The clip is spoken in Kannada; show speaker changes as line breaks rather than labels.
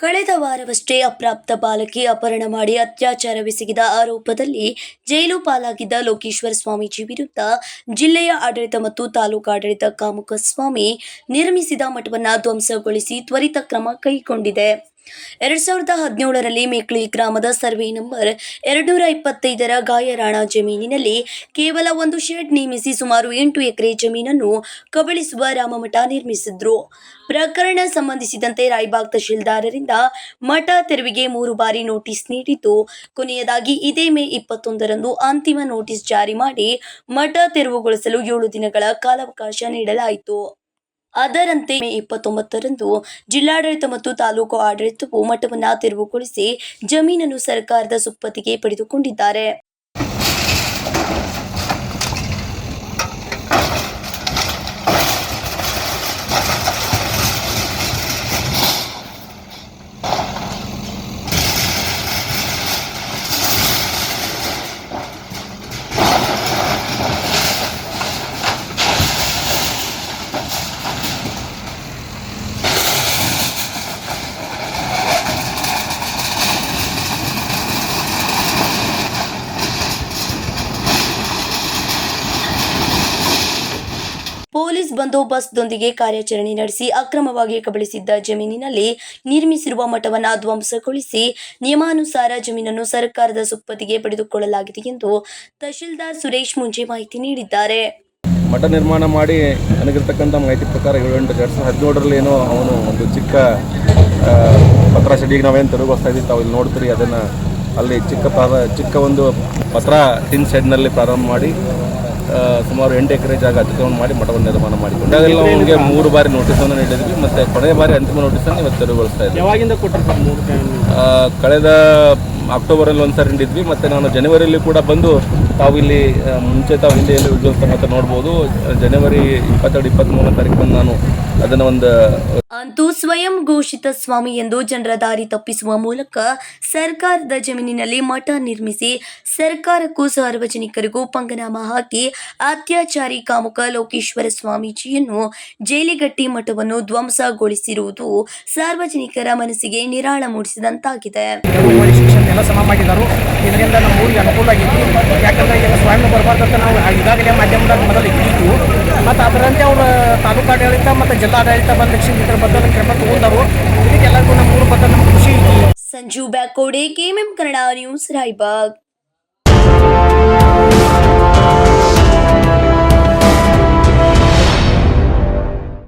ಕಳೆದ ವಾರವಷ್ಟೇ ಅಪ್ರಾಪ್ತ ಬಾಲಕಿ ಅಪಹರಣ ಮಾಡಿ ಅತ್ಯಾಚಾರವೆಸಗಿದ ಆರೋಪದಲ್ಲಿ ಜೈಲು ಪಾಲಾಗಿದ್ದ ಲೋಕೇಶ್ವರ ಸ್ವಾಮೀಜಿ ವಿರುದ್ಧ ಜಿಲ್ಲೆಯ ಆಡಳಿತ ಮತ್ತು ತಾಲೂಕಾಡಳಿತ ಕಾಮುಕ ಸ್ವಾಮಿ ನಿರ್ಮಿಸಿದ ಮಠವನ್ನು ಧ್ವಂಸಗೊಳಿಸಿ ತ್ವರಿತ ಕ್ರಮ ಕೈಗೊಂಡಿದೆ. ಎರಡ್ ಸಾವಿರದ ಹದಿನೇಳರಲ್ಲಿ ಮೇಕ್ಳಿ ಗ್ರಾಮದ ಸರ್ವೆ ನಂಬರ್ ಎರಡುನೂರ ಇಪ್ಪತ್ತೈದರ ಗಾಯರಾಣ ಜಮೀನಿನಲ್ಲಿ ಕೇವಲ ಒಂದು ಶೆಡ್ ನೇಮಿಸಿ ಸುಮಾರು ಎಂಟು ಎಕರೆ ಜಮೀನನ್ನು ಕಬಳಿಸುವ ರಾಮಮಠ ನಿರ್ಮಿಸಿದ್ರು. ಪ್ರಕರಣ ಸಂಬಂಧಿಸಿದಂತೆ ರಾಯ್ಬಾಗ್ ತಹಶೀಲ್ದಾರರಿಂದ ಮಠ ತೆರವಿಗೆ ಮೂರು ಬಾರಿ ನೋಟಿಸ್ ನೀಡಿದ್ದು, ಕೊನೆಯದಾಗಿ ಇದೇ ಮೇ ಇಪ್ಪತ್ತೊಂದರಂದು ಅಂತಿಮ ನೋಟಿಸ್ ಜಾರಿ ಮಾಡಿ ಮಠ ತೆರವುಗೊಳಿಸಲು ಏಳು ದಿನಗಳ ಕಾಲಾವಕಾಶ ನೀಡಲಾಯಿತು. ಅದರಂತೆ ಮೇ ಇಪ್ಪತ್ತೊಂಬತ್ತರಂದು ಜಿಲ್ಲಾಡಳಿತ ಮತ್ತು ತಾಲೂಕು ಆಡಳಿತವು ಮಠವನ್ನು ತೆರವುಗೊಳಿಸಿ ಜಮೀನನ್ನು ಸರ್ಕಾರದ ಸುಪ್ಪತ್ತಿಗೆ ಪಡೆದುಕೊಂಡಿದ್ದಾರೆ. ಪೊಲೀಸ್ ಬಂದೋಬಸ್ತ್ದೊಂದಿಗೆ ಕಾರ್ಯಾಚರಣೆ ನಡೆಸಿ ಅಕ್ರಮವಾಗಿ ಕಬಳಿಸಿದ್ದ ಜಮೀನಿನಲ್ಲಿ ನಿರ್ಮಿಸಿರುವ ಮಠವನ್ನು ಧ್ವಂಸಗೊಳಿಸಿ ನಿಯಮಾನುಸಾರ ಜಮೀನನ್ನು ಸರ್ಕಾರದ ಸುಪ್ಪತ್ತಿಗೆ ಪಡೆದುಕೊಳ್ಳಲಾಗಿದೆ ಎಂದು ತಹಶೀಲ್ದಾರ್ ಸುರೇಶ್ ಮುಂಜೆ ಮಾಹಿತಿ ನೀಡಿದ್ದಾರೆ.
ಮಠ ನಿರ್ಮಾಣ ಮಾಡಿ ನನಗಿರ್ತಕ್ಕಂಥ ಮಾಹಿತಿ ಪ್ರಕಾರ ಏಳೆಂಟು ಎರಡು ಸಾವಿರದ ಹದಿನೇಳರಲ್ಲಿ ಏನೋ ಅವನು ಒಂದು ಚಿಕ್ಕ ಪತ್ರ ಸಡಿಗೆ ನಾವೇನು ತೆರವುಗೊಳಿಸ್ತಾ ಇದ್ದೀವಿ, ತಾವು ಇಲ್ಲಿ ನೋಡ್ತೀರಿ, ಅದನ್ನು ಅಲ್ಲಿ ಚಿಕ್ಕ ಪ್ರಾರ ಚಿಕ್ಕ ಒಂದು ಪತ್ರ ಟಿನ್ ಶೆಡ್ನಲ್ಲಿ ಪ್ರಾರಂಭ ಮಾಡಿ ಸುಮಾರು ಎಂಟು ಎಕರೆ ಜಾಗ ಅತಿಕ್ರಮಣ ಮಾಡಿ ಮಠವನ್ನು ನಿರ್ಮಾಣ ಮಾಡಿಕೊಂಡು ಅದೆಲ್ಲ ಅವನಿಗೆ ಮೂರು ಬಾರಿ ನೋಟಿಸ್ ಅನ್ನು ನೀಡಿದ್ವಿ. ಮತ್ತೆ ಕೊನೆಯ ಬಾರಿ ಅಂತಿಮ ನೋಟಿಸನ್ನು ಇವತ್ತು ತೆರವುಗೊಳಿಸ್ತಾ ಇದ್ದೀವಿ. ಕಳೆದ ಅಕ್ಟೋಬರಲ್ಲಿ ಒಂದು ಸಾರಿ ನೀಡಿದ್ವಿ. ಮತ್ತೆ ನಾನು ಜನವರಿಯಲ್ಲಿ ಕೂಡ ಬಂದು ತಾವು ಇಲ್ಲಿ ಆ, ಮುಂಚೆ ತಾವು ಹಿಂದೆ ಎಲ್ಲಿ ಉದ್ಯೋಗ ಮತ್ತೆ ನೋಡ್ಬೋದು. ಜನವರಿ ಇಪ್ಪತ್ತೆರಡು ಇಪ್ಪತ್ತ್ಮೂರನೇ ತಾರೀಕು ನಾನು ಅದನ್ನು ಒಂದು
ಅಂತೂ ಸ್ವಯಂ ಘೋಷಿತ ಸ್ವಾಮಿ ಎಂದು ಜನರ ದಾರಿ ತಪ್ಪಿಸುವ ಮೂಲಕ ಸರ್ಕಾರದ ಜಮೀನಿನಲ್ಲಿ ಮಠ ನಿರ್ಮಿಸಿ ಸರ್ಕಾರಕ್ಕೂ ಸಾರ್ವಜನಿಕರಿಗೂ ಪಂಗನಾಮ ಹಾಕಿ ಅತ್ಯಾಚಾರಿ ಕಾಮುಕ ಲೋಕೇಶ್ವರ ಸ್ವಾಮೀಜಿಯನ್ನು ಜೈಲಿಗಟ್ಟಿ ಮಠವನ್ನು ಧ್ವಂಸಗೊಳಿಸಿರುವುದು ಸಾರ್ವಜನಿಕರ ಮನಸ್ಸಿಗೆ ನಿರಾಳ ಮೂಡಿಸಿದಂತಾಗಿದೆ.
ಎಲ್ಲ ಸ್ವಯಂ ಬರಬಾರ್ದಂತ ನಾವು ಈಗಾಗಲೇ ಮಾಧ್ಯಮದಾಗ ಮೊದಲು ಇಟ್ಟಿದ್ದು ಮತ್ತು ಅದರಂತೆ ಅವರು ತಾಲೂಕು ಆಡಳಿತ ಮತ್ತು ಜಿಲ್ಲಾಡಳಿತ ಬಂದ ಇದ್ರ ಬದಲು ಕ್ರಮ ತಗೊಂಡರು. ಇದಕ್ಕೆಲ್ಲರಿಗೂ ನಮ್ಮ ಊರು ಬದಲು ನಮ್ಗೆ ಖುಷಿ
ಸಂಜು ಬ್ಯಾಕೋಡೆ, ಕೆಎಂಎಂ ಕನ್ನಡ ನ್ಯೂಸ್ ರಾಯಬಾಗ್.